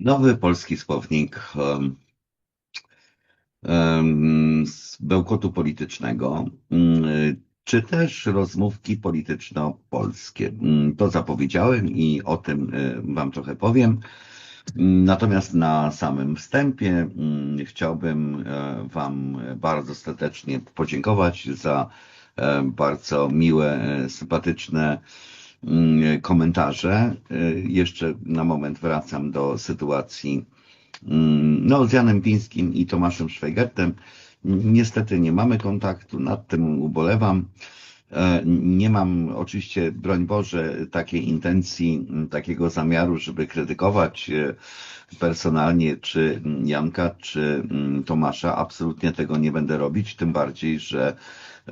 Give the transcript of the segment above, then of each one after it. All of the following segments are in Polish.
Nowy polski słownik em, z bełkotu politycznego, mm, czy też rozmówki polityczno-polskie. Mm, To zapowiedziałem i o tym e, Wam trochę powiem. Mm, Natomiast na samym wstępie chciałbym e, Wam bardzo serdecznie podziękować za e, bardzo miłe, e, sympatyczne komentarze. E, Jeszcze na moment wracam do sytuacji mm, no, z Janem Pińskim i Tomaszem Szwajgertem. Niestety nie mamy kontaktu, nad tym ubolewam. E, Nie mam oczywiście, broń Boże, takiej intencji, takiego zamiaru, żeby krytykować e, personalnie czy Janka, czy Tomasza. Absolutnie tego nie będę robić, tym bardziej, że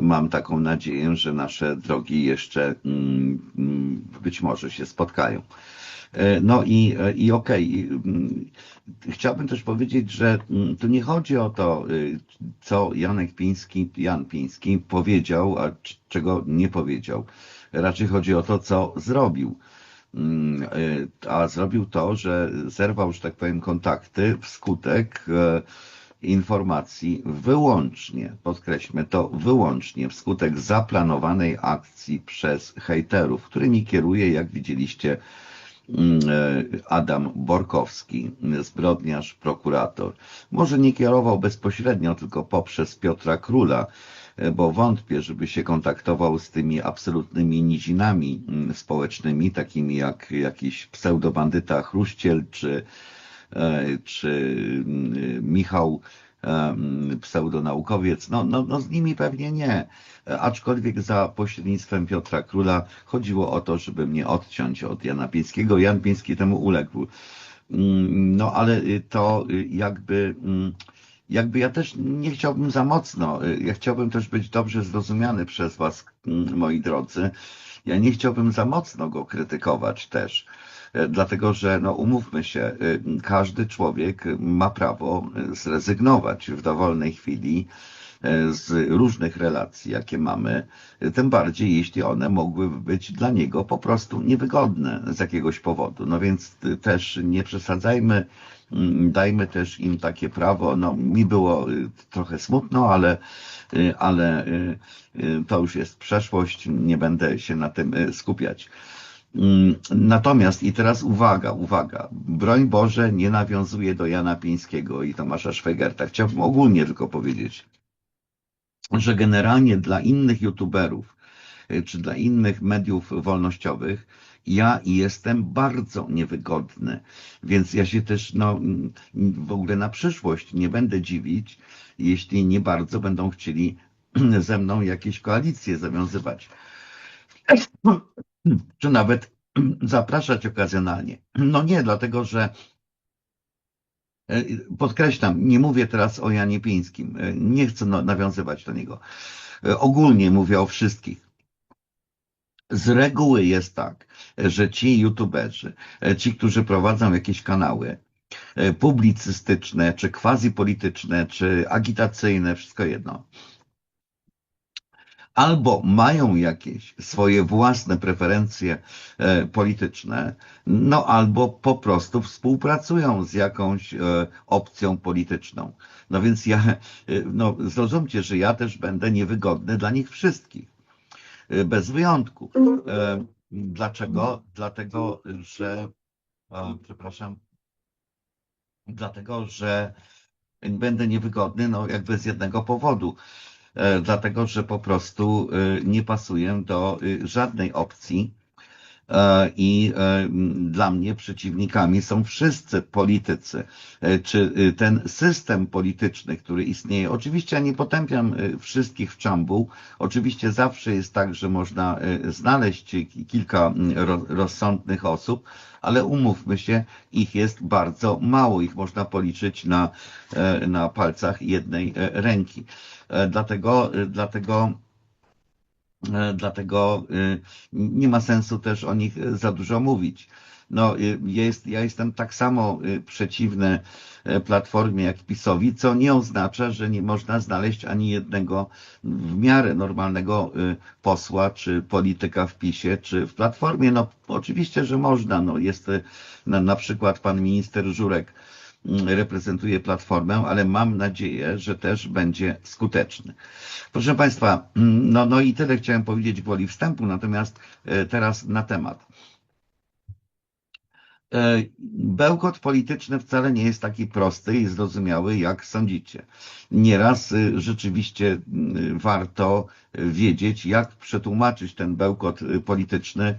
mam taką nadzieję, że nasze drogi jeszcze być może się spotkają. E, No i, e, i okej. mm, Chciałbym też powiedzieć, że mm, tu nie chodzi o to, y, co Janek Piński, Jan Piński powiedział, a czego nie powiedział. Raczej chodzi o to, co zrobił. Mm, y, A zrobił to, że zerwał, że tak powiem, kontakty wskutek e, informacji wyłącznie, podkreślmy to, wyłącznie wskutek zaplanowanej akcji przez hejterów, którymi kieruje, jak widzieliście, Adam Borkowski, zbrodniarz, prokurator. Może nie kierował bezpośrednio, tylko poprzez Piotra Króla, e, bo wątpię, żeby się kontaktował z tymi absolutnymi nizinami mm, społecznymi, takimi jak jakiś pseudobandyta Chruściel, czy, e, czy mm, Michał pseudonaukowiec, no, no, no z nimi pewnie nie. Aczkolwiek za pośrednictwem Piotra Króla chodziło o to, żeby mnie odciąć od Jana Pińskiego. Jan Piński temu uległ. Mm, No ale y, to y, jakby, mm, jakby ja też nie chciałbym za mocno, y, ja chciałbym też być dobrze zrozumiany przez Was, mm, moi drodzy. Ja nie chciałbym za mocno go krytykować też. E, Dlatego, że no umówmy się, y, każdy człowiek ma prawo y, zrezygnować w dowolnej chwili e, z różnych relacji, jakie mamy, tym bardziej jeśli one mogłyby być dla niego po prostu niewygodne z jakiegoś powodu. No więc też nie przesadzajmy, mm, dajmy też im takie prawo. No mi było trochę smutno, ale, ale to już jest przeszłość, nie będę się na tym skupiać. Mm, Natomiast i teraz uwaga, uwaga, broń Boże nie nawiązuje do Jana Pińskiego i Tomasza Szwegerta. Chciałbym ogólnie tylko powiedzieć, że generalnie dla innych youtuberów y, czy dla innych mediów wolnościowych ja jestem bardzo niewygodny, więc ja się też no, w ogóle na przyszłość nie będę dziwić, jeśli nie bardzo będą chcieli ze mną jakieś koalicje zawiązywać czy nawet zapraszać okazjonalnie. No nie, dlatego że e, podkreślam, nie mówię teraz o Janie Pińskim, e, nie chcę nawiązywać do niego. E, Ogólnie mówię o wszystkich. Z reguły jest tak, że ci youtuberzy, ci, którzy prowadzą jakieś kanały publicystyczne, czy quasi-polityczne, czy agitacyjne, wszystko jedno, albo mają jakieś swoje własne preferencje e, polityczne, no albo po prostu współpracują z jakąś e, opcją polityczną. No więc ja, e, no zrozumcie, że ja też będę niewygodny dla nich wszystkich, e, bez wyjątku. E, Dlaczego? Dlatego, że, przepraszam, dlatego, że będę niewygodny, no jakby z jednego powodu dlatego że po prostu e, nie pasuję do e, żadnej opcji. e, i e, dla mnie przeciwnikami są wszyscy politycy. E, Czy e, ten system polityczny, który istnieje, oczywiście ja nie potępiam e, wszystkich w czambuł, oczywiście zawsze jest tak, że można e, znaleźć ki- kilka rozsądnych osób, ale umówmy się, ich jest bardzo mało, ich można policzyć na, e, na palcach jednej e, ręki. E, Dlatego, e, dlatego E, dlatego y, nie ma sensu też o nich za dużo mówić. No, y, jest, ja jestem tak samo y, przeciwny e, Platformie jak PiSowi, co nie oznacza, że nie można znaleźć ani jednego w miarę normalnego posła czy polityka w PiSie czy w Platformie. No, oczywiście, że można. No, jest na, na przykład pan minister Żurek, reprezentuje Platformę, ale mam nadzieję, że też będzie skuteczny. Proszę Państwa, mm, no, no i tyle chciałem powiedzieć gwoli wstępu, natomiast e, teraz na temat. E, bełkot polityczny wcale nie jest taki prosty i zrozumiały, jak sądzicie. Nieraz y, rzeczywiście y, warto wiedzieć, jak przetłumaczyć ten bełkot y, polityczny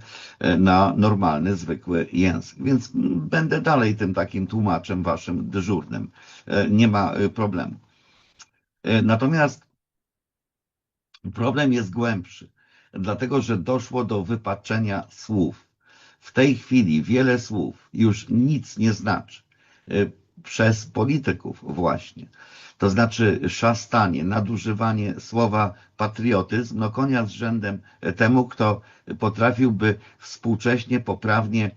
na normalny, zwykły język. Więc będę dalej tym takim tłumaczem waszym dyżurnym. Nie ma problemu. Natomiast problem jest głębszy, dlatego że doszło do wypaczenia słów w tej chwili wiele słów już nic nie znaczy y, przez polityków właśnie. To znaczy szastanie, nadużywanie słowa patriotyzm, no konia z rzędem temu, kto potrafiłby współcześnie, poprawnie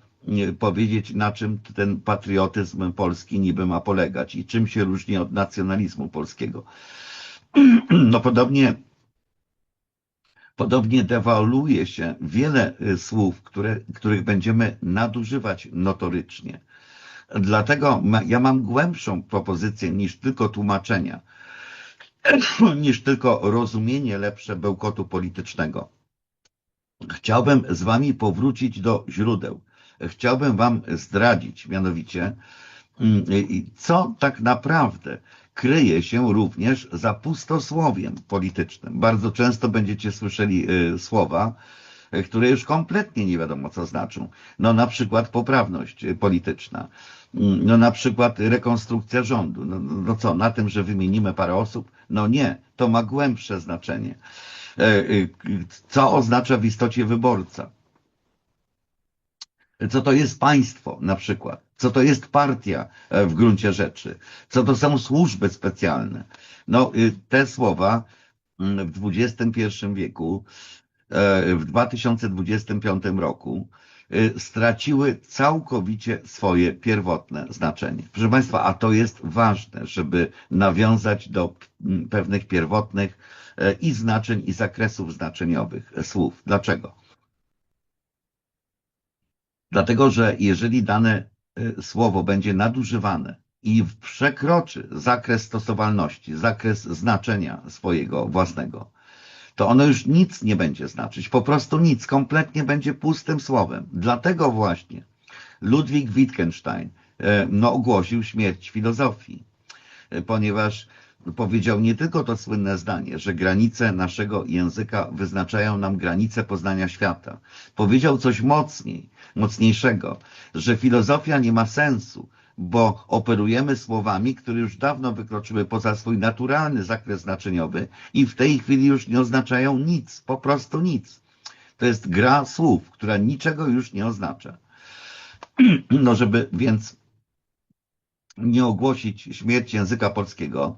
y, powiedzieć, na czym ten patriotyzm polski niby ma polegać i czym się różni od nacjonalizmu polskiego. No podobnie Podobnie dewaluuje się wiele y, słów, które, których będziemy nadużywać notorycznie. Dlatego ja mam głębszą propozycję niż tylko tłumaczenia, niż tylko rozumienie lepsze bełkotu politycznego. Chciałbym z wami powrócić do źródeł. Chciałbym wam zdradzić mianowicie, mm, co tak naprawdę kryje się również za pustosłowiem politycznym. Bardzo często będziecie słyszeli y, słowa, y, które już kompletnie nie wiadomo co znaczą. No na przykład poprawność y, polityczna, mm, no na przykład rekonstrukcja rządu. No, no, no co, na tym, że wymienimy parę osób? No nie, to ma głębsze znaczenie. Co oznacza w istocie wyborca? Co to jest państwo na przykład? Co to jest partia e, w gruncie rzeczy, co to są służby specjalne. No, y, te słowa mm, w XXI wieku, e, w 2025 roku y, straciły całkowicie swoje pierwotne znaczenie. Proszę Państwa, a to jest ważne, żeby nawiązać do mm, pewnych pierwotnych e, i znaczeń, i zakresów znaczeniowych słów. Dlaczego? Dlatego, że jeżeli dane słowo będzie nadużywane i przekroczy zakres stosowalności, zakres znaczenia swojego własnego, to ono już nic nie będzie znaczyć. Po prostu nic, kompletnie będzie pustym słowem. Dlatego właśnie Ludwik Wittgenstein y, no, ogłosił śmierć filozofii, y, ponieważ powiedział nie tylko to słynne zdanie, że granice naszego języka wyznaczają nam granice poznania świata. Powiedział coś mocniej, mocniejszego, że filozofia nie ma sensu, bo operujemy słowami, które już dawno wykroczyły poza swój naturalny zakres znaczeniowy i w tej chwili już nie oznaczają nic, po prostu nic. To jest gra słów, która niczego już nie oznacza. No, żeby więc nie ogłosić śmierci języka polskiego,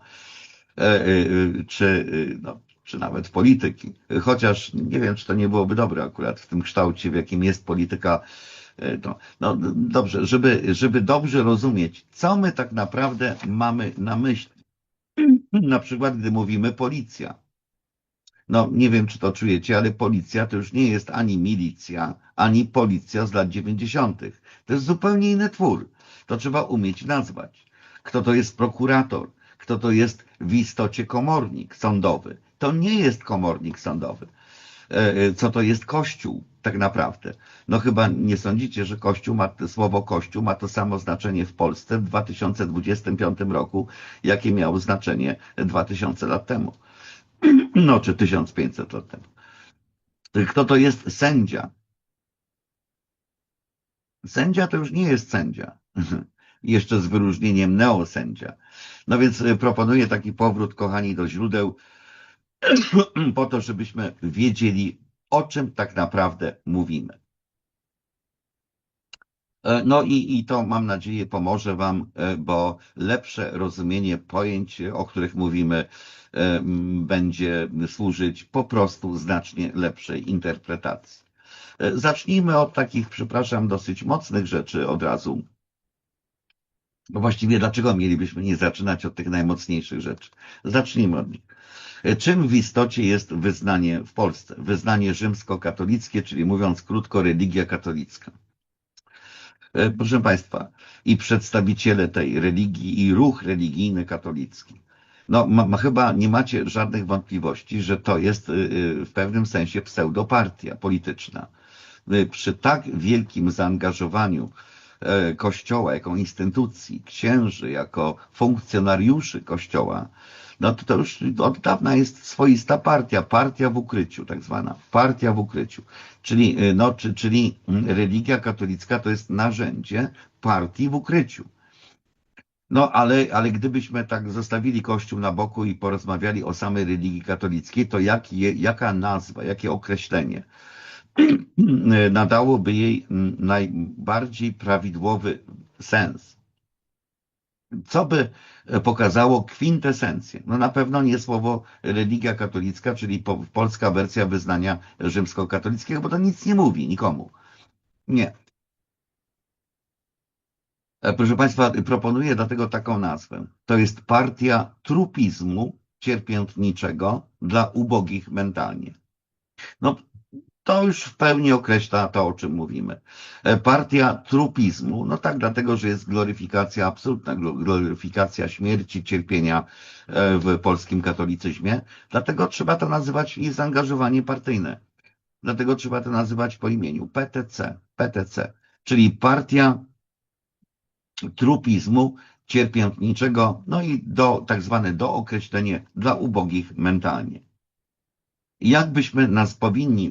czy, e, no, czy nawet polityki. Chociaż nie wiem, czy to nie byłoby dobre akurat w tym kształcie, w jakim jest polityka. No, no dobrze, żeby, żeby dobrze rozumieć, co my tak naprawdę mamy na myśli. Na przykład, gdy mówimy policja. No, nie wiem, czy to czujecie, ale policja to już nie jest ani milicja, ani policja z lat 90. To jest zupełnie inny twór. To trzeba umieć nazwać. Kto to jest prokurator? kto to jest w istocie komornik sądowy. To nie jest komornik sądowy. E, e, co to jest Kościół tak naprawdę? No chyba nie sądzicie, że Kościół ma, słowo Kościół ma to samo znaczenie w Polsce w 2025 roku, jakie miało znaczenie 2000 lat temu. No, czy 1500 lat temu. Kto to jest sędzia? Sędzia to już nie jest sędzia. Jeszcze z wyróżnieniem neosędzia. No więc y, proponuję taki powrót, kochani, do źródeł, po to, żebyśmy wiedzieli, o czym tak naprawdę mówimy. E, no i, i to mam nadzieję pomoże Wam, e, bo lepsze rozumienie pojęć, o których mówimy, e, będzie służyć po prostu znacznie lepszej interpretacji. Zacznijmy od takich, przepraszam, dosyć mocnych rzeczy od razu. No właściwie dlaczego mielibyśmy nie zaczynać od tych najmocniejszych rzeczy? Zacznijmy od nich. Czym w istocie jest wyznanie w Polsce? Wyznanie rzymskokatolickie, czyli mówiąc krótko, religia katolicka. E, proszę Państwa, i przedstawiciele tej religii, i ruch religijny katolicki. No, ma, ma, chyba nie macie żadnych wątpliwości, że to jest y, w pewnym sensie pseudopartia polityczna. Przy tak wielkim zaangażowaniu e, Kościoła jako instytucji, księży jako funkcjonariuszy Kościoła, no to, to już od dawna jest swoista partia, partia w ukryciu, tak zwana, partia w ukryciu. Czyli, y, no, czy, czyli mm, religia katolicka to jest narzędzie partii w ukryciu. No, ale, ale gdybyśmy tak zostawili Kościół na boku i porozmawiali o samej religii katolickiej, to jak je, jaka nazwa, jakie określenie nadałoby jej najbardziej prawidłowy sens? Co by pokazało kwintesencję. No na pewno nie słowo religia katolicka, czyli po, polska wersja wyznania rzymskokatolickiego, bo to nic nie mówi nikomu. Nie. E, proszę Państwa, proponuję dlatego taką nazwę. To jest partia trupizmu cierpiętniczego dla ubogich mentalnie. No, to już w pełni określa to, o czym mówimy. E, partia trupizmu, no tak, dlatego, że jest gloryfikacja, absolutna gloryfikacja śmierci, cierpienia e, w polskim katolicyzmie, dlatego trzeba to nazywać i zaangażowanie partyjne. Dlatego trzeba to nazywać po imieniu PTC, PTC, czyli partia trupizmu cierpiętniczego, no i do, tak zwane dookreślenie dla ubogich mentalnie. Jak byśmy nas powinni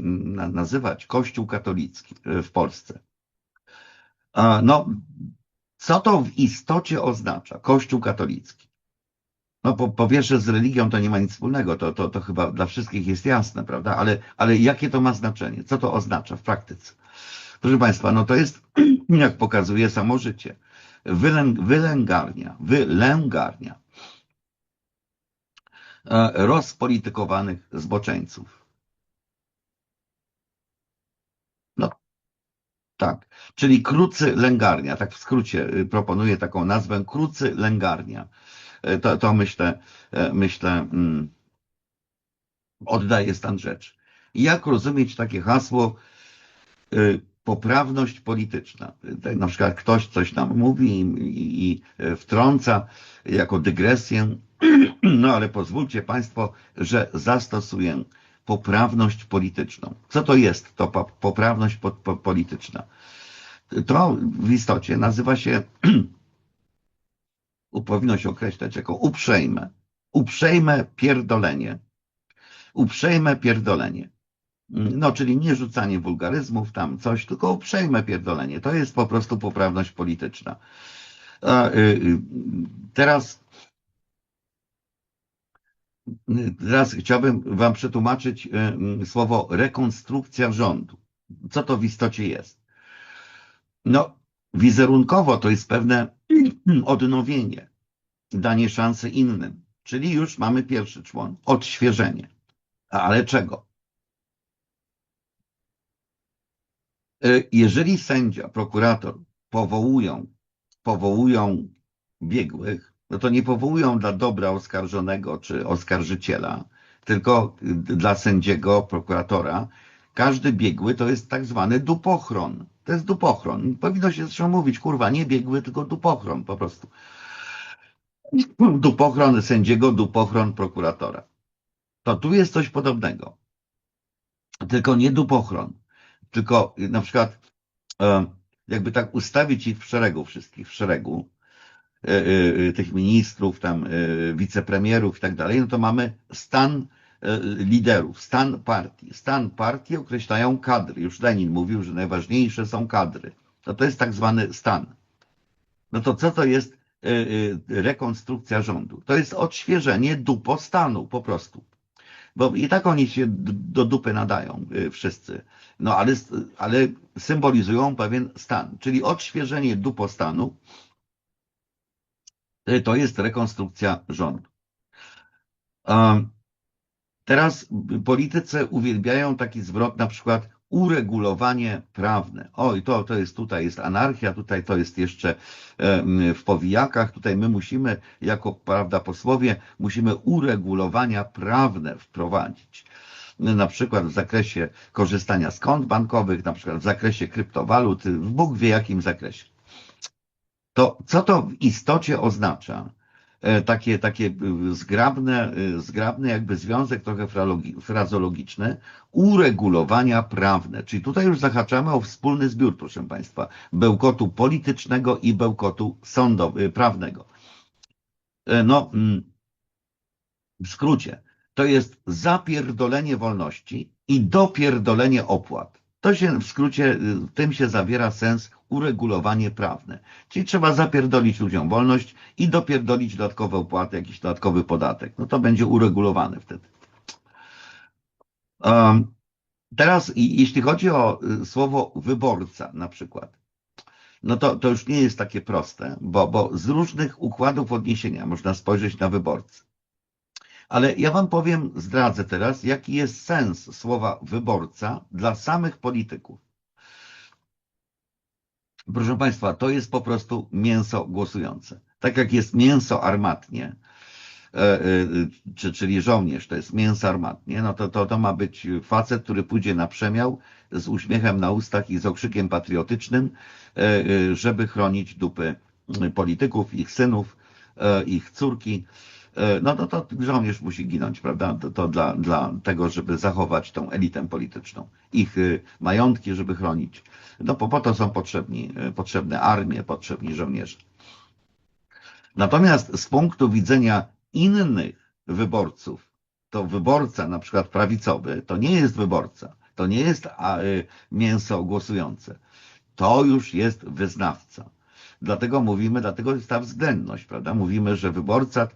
nazywać Kościół katolicki e, w Polsce? No, co to w istocie oznacza Kościół katolicki? No po, po z religią to nie ma nic wspólnego, to, to, to chyba dla wszystkich jest jasne, prawda? Ale, ale jakie to ma znaczenie? Co to oznacza w praktyce? Proszę Państwa, no to jest, jak pokazuje samo życie, wylęg, wylęgarnia, wylęgarnia rozpolitykowanych zboczeńców. No, tak. Czyli krucy lęgarnia, tak w skrócie y, proponuję taką nazwę, krucy lęgarnia. E, to, to myślę, e, myślę, mm, oddaje stan rzeczy. Jak rozumieć takie hasło y, poprawność polityczna? Na przykład ktoś coś nam mówi i, i wtrąca jako dygresję no ale pozwólcie Państwo, że zastosuję poprawność polityczną. Co to jest to poprawność po, po, polityczna? To w istocie nazywa się, powinno się określać jako uprzejme, uprzejme pierdolenie. Uprzejme pierdolenie. No, czyli nie rzucanie wulgaryzmów, tam coś, tylko uprzejme pierdolenie. To jest po prostu poprawność polityczna. Y, y, teraz Teraz chciałbym Wam przetłumaczyć e, słowo rekonstrukcja rządu. Co to w istocie jest? No, wizerunkowo to jest pewne odnowienie, danie szansy innym. Czyli już mamy pierwszy człon, odświeżenie. Ale czego? E, jeżeli sędzia, prokurator powołują, powołują biegłych, no to nie powołują dla dobra oskarżonego czy oskarżyciela, tylko dla sędziego, prokuratora. Każdy biegły to jest tak zwany dupochron. To jest dupochron. Powinno się zresztą mówić, kurwa, nie biegły, tylko dupochron po prostu. Dupochron sędziego, dupochron prokuratora. To tu jest coś podobnego. Tylko nie dupochron, tylko na przykład e, jakby tak ustawić ich w szeregu wszystkich, w szeregu, tych ministrów, tam e, wicepremierów i tak dalej, no to mamy stan liderów, stan partii. Stan partii określają kadry. Już Lenin mówił, że najważniejsze są kadry. No to jest tak zwany stan. No to co to jest rekonstrukcja rządu? To jest odświeżenie dupo stanu po prostu. bo i tak oni się do dupy nadają wszyscy. No ale, ale symbolizują pewien stan, czyli odświeżenie dupostanu y, to jest rekonstrukcja rządu. Teraz politycy uwielbiają taki zwrot, na przykład uregulowanie prawne. Oj, to, to jest tutaj jest anarchia, tutaj to jest jeszcze w powijakach, tutaj my musimy, jako prawda posłowie, musimy uregulowania prawne wprowadzić. Na przykład w zakresie korzystania z kont bankowych, na przykład w zakresie kryptowalut, w Bóg wie jakim zakresie. To co to w istocie oznacza? E, takie, takie e, zgrabne, e, zgrabny jakby związek trochę frazologiczny, uregulowania prawne. Czyli tutaj już zahaczamy o wspólny zbiór, proszę Państwa, bełkotu politycznego i bełkotu sądowy, prawnego. No, mm, w skrócie, to jest zapierdolenie wolności i dopierdolenie opłat. To się w skrócie, w tym się zawiera sens uregulowanie prawne. Czyli trzeba zapierdolić ludziom wolność i dopierdolić dodatkowe opłaty, jakiś dodatkowy podatek. No to będzie uregulowane wtedy. Um, teraz, jeśli chodzi o y, słowo wyborca na przykład, no to, to już nie jest takie proste, bo, bo z różnych układów odniesienia można spojrzeć na wyborcę. Ale ja Wam powiem, zdradzę teraz, jaki jest sens słowa wyborca dla samych polityków. Proszę Państwa, to jest po prostu mięso głosujące. Tak jak jest mięso armatnie, e, e, czyli żołnierz, to jest mięso armatnie, no to, to, to ma być facet, który pójdzie na przemiał z uśmiechem na ustach i z okrzykiem patriotycznym, e, żeby chronić dupy polityków, ich synów, ich córki. No to, to żołnierz musi ginąć, prawda? To, to dla, dla tego, żeby zachować tą elitę polityczną. Ich majątki, żeby chronić. No po, po to są potrzebni, e, potrzebne armie, potrzebni żołnierze. Natomiast z punktu widzenia innych wyborców, to wyborca na przykład prawicowy to nie jest wyborca, to nie jest mięso głosujące. To już jest wyznawca. Dlatego mówimy, dlatego jest ta względność, prawda? Mówimy, że wyborca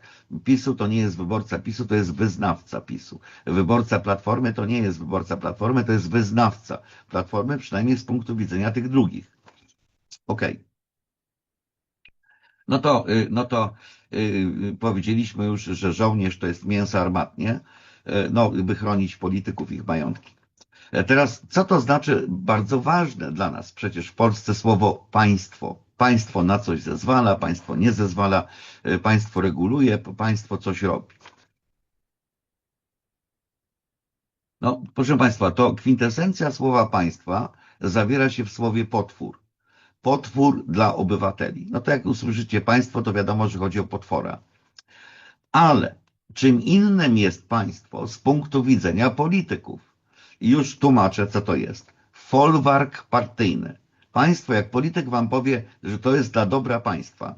PiSu to nie jest wyborca PiSu, to jest wyznawca PiSu. Wyborca Platformy to nie jest wyborca Platformy, to jest wyznawca Platformy, przynajmniej z punktu widzenia tych drugich. Okej. Okay. No to, y, no to yy, powiedzieliśmy już, że żołnierz to jest mięso armatnie, yy, no, by chronić polityków, ich majątki. E, teraz, co to znaczy bardzo ważne dla nas? Przecież w Polsce słowo państwo Państwo na coś zezwala, państwo nie zezwala, e, państwo reguluje, państwo coś robi. No, proszę Państwa, to kwintesencja słowa państwa zawiera się w słowie potwór. Potwór dla obywateli. No to jak usłyszycie państwo, to wiadomo, że chodzi o potwora. Ale czym innym jest państwo z punktu widzenia polityków? Już tłumaczę, co to jest. Folwark partyjny państwo, jak polityk wam powie, że to jest dla dobra państwa,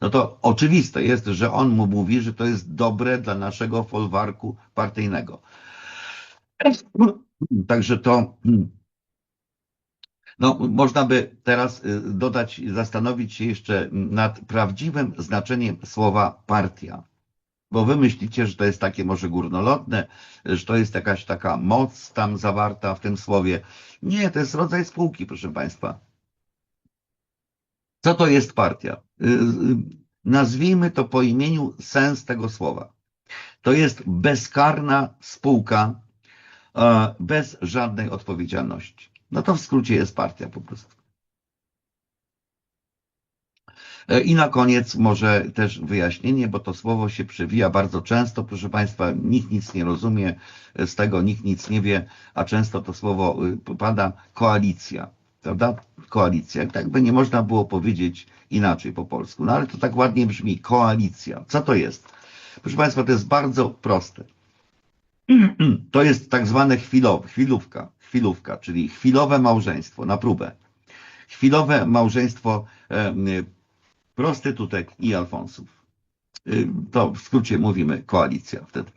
no to oczywiste jest, że on mu mówi, że to jest dobre dla naszego folwarku partyjnego. Także to, no, można by teraz y, dodać, zastanowić się jeszcze nad prawdziwym znaczeniem słowa partia bo wy myślicie, że to jest takie może górnolotne, że to jest jakaś taka moc tam zawarta w tym słowie. Nie, to jest rodzaj spółki, proszę Państwa. Co to jest partia? Y, y, nazwijmy to po imieniu sens tego słowa. To jest bezkarna spółka bez żadnej odpowiedzialności. No to w skrócie jest partia po prostu. E, I na koniec może też wyjaśnienie, bo to słowo się przewija bardzo często, proszę Państwa, nikt nic nie rozumie z tego, nikt nic nie wie, a często to słowo y, pada koalicja, prawda? Koalicja. Tak by nie można było powiedzieć inaczej po polsku, no ale to tak ładnie brzmi, koalicja. Co to jest? Proszę Państwa, to jest bardzo proste. To jest tak zwane chwilówka, chwilówka, czyli chwilowe małżeństwo na próbę. Chwilowe małżeństwo e, prostytutek i alfonsów. Y, to w skrócie mówimy koalicja wtedy.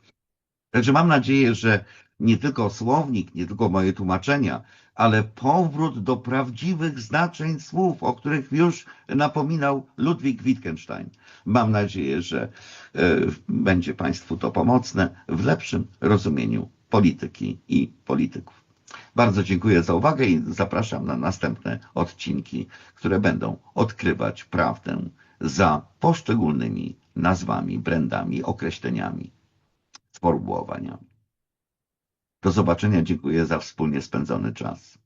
Także mam nadzieję, że nie tylko słownik, nie tylko moje tłumaczenia, ale powrót do prawdziwych znaczeń słów, o których już napominał Ludwik Wittgenstein. Mam nadzieję, że e, będzie Państwu to pomocne w lepszym rozumieniu polityki i polityków. Bardzo dziękuję za uwagę i zapraszam na następne odcinki, które będą odkrywać prawdę za poszczególnymi nazwami, brandami, określeniami, sformułowaniami. Do zobaczenia, dziękuję za wspólnie spędzony czas.